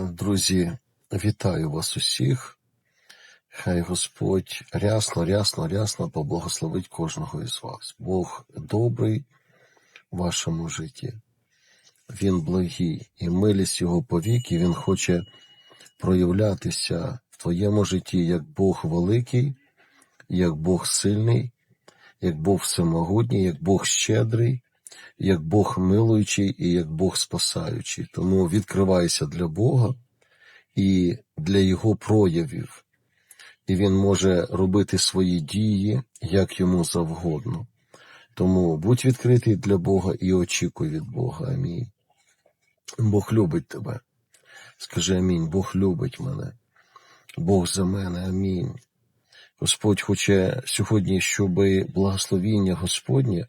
Друзі, вітаю вас усіх. Хай Господь рясно, рясно, рясно поблагословить кожного із вас. Бог добрий в вашому житті. Він благий і милість його повіки, Він хоче проявлятися в твоєму житті як Бог великий, як Бог сильний, як Бог всемогутній, як Бог щедрий, як Бог милуючий і як Бог спасаючий. Тому відкривайся для Бога і для Його проявів, і Він може робити свої дії як йому завгодно. Тому будь відкритий для Бога і очікуй від Бога. Амінь. Бог любить тебе. Скажи амінь. Бог любить мене. Бог за мене. Амінь. Господь хоче сьогодні, щоб благословіння Господнє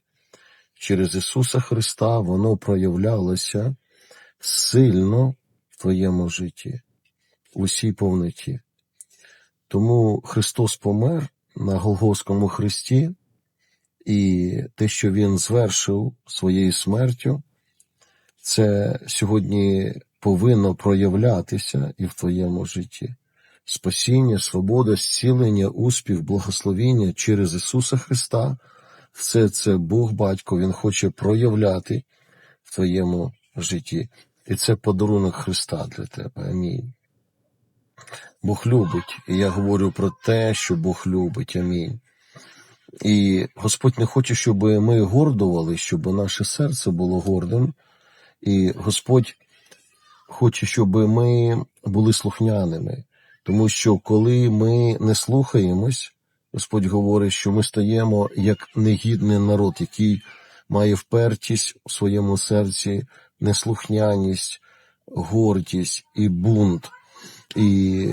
через Ісуса Христа воно проявлялося сильно в твоєму житті, у всій повноті. Тому Христос помер на Голгофському хресті, і те, що Він звершив своєю смертю, це сьогодні повинно проявлятися і в твоєму житті. Спасіння, свобода, зцілення, успіх, благословіння через Ісуса Христа. Все це Бог Батько, Він хоче проявляти в твоєму житті. І це подарунок Христа для тебе. Амінь. Бог любить, і я говорю про те, що Бог любить. Амінь. І Господь не хоче, щоб ми гордували, щоб наше серце було гордим. І Господь хоче, щоб ми були слухняними, тому що коли ми не слухаємось, Господь говорить, що ми стаємо як негідний народ, який має впертість у своєму серці, неслухняність, гордість і бунт. І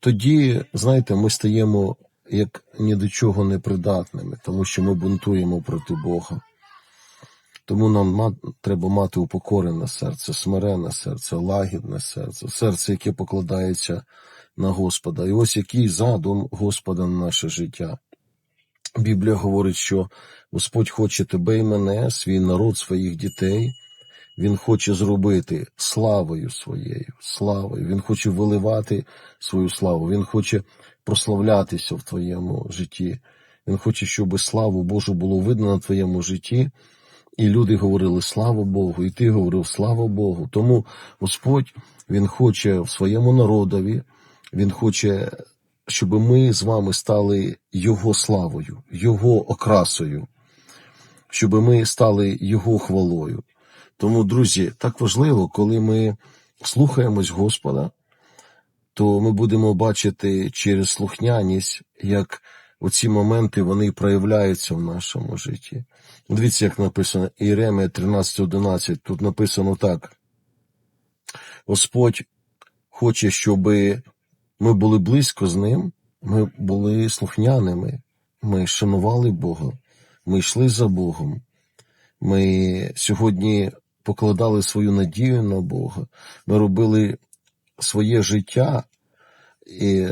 тоді, знаєте, ми стаємо як ні до чого непридатними, тому що ми бунтуємо проти Бога. Тому нам треба мати упокорене серце, смирене серце, лагідне серце, серце, яке покладається на Господа. І ось який задум Господа на наше життя. Біблія говорить, що Господь хоче тебе і мене, свій народ, своїх дітей. Він хоче зробити славою своєю, славою. Він хоче виливати свою славу, Він хоче прославлятися в твоєму житті. Він хоче, щоб славу Божу було видно на твоєму житті. І люди говорили слава Богу, і ти говорив слава Богу. Тому Господь Він хоче в своєму народові, Він хоче, щоб ми з вами стали Його славою, Його окрасою, щоб ми стали Його хвалою. Тому, друзі, так важливо, коли ми слухаємось Господа, то ми будемо бачити через слухняність, як оці моменти вони проявляються в нашому житті. Дивіться, як написано Іеремія 13.11. Тут написано так. Господь хоче, щоб ми були близько з ним, ми були слухняними, ми шанували Бога, ми йшли за Богом. Ми сьогодні покладали свою надію на Бога, ми робили своє життя, і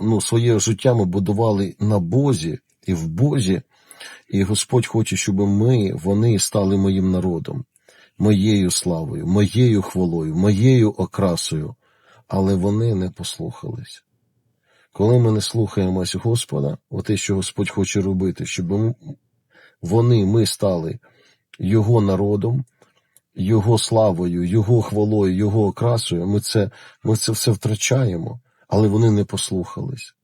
ну, своє життя ми будували на Бозі і в Бозі, і Господь хоче, щоб ми, вони стали моїм народом, моєю славою, моєю хвалою, моєю окрасою, але вони не послухались. Коли ми не слухаємось Господа, те, що Господь хоче робити, щоб вони, ми стали Його народом, Його славою, Його хвалою, Його окрасою, ми це, ми це все втрачаємо, але вони не послухались.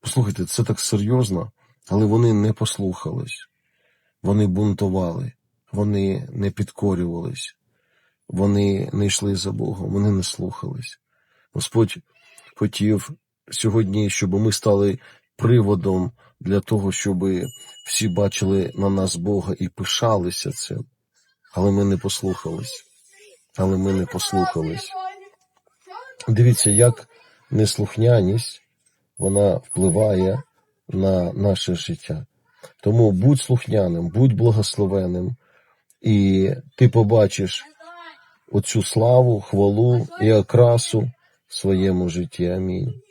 Послухайте, це так серйозно, але вони не послухались, вони бунтували, вони не підкорювались, вони не йшли за Богом, вони не слухались. Господь хотів сьогодні, щоб ми стали приводом для того, щоб всі бачили на нас Бога і пишалися цим. Але ми не послухались. Але ми не послухались. Дивіться, як неслухняність вона впливає на наше життя. Тому будь слухняним, будь благословенним, і ти побачиш оцю славу, хвалу і окрасу в своєму житті. Амінь.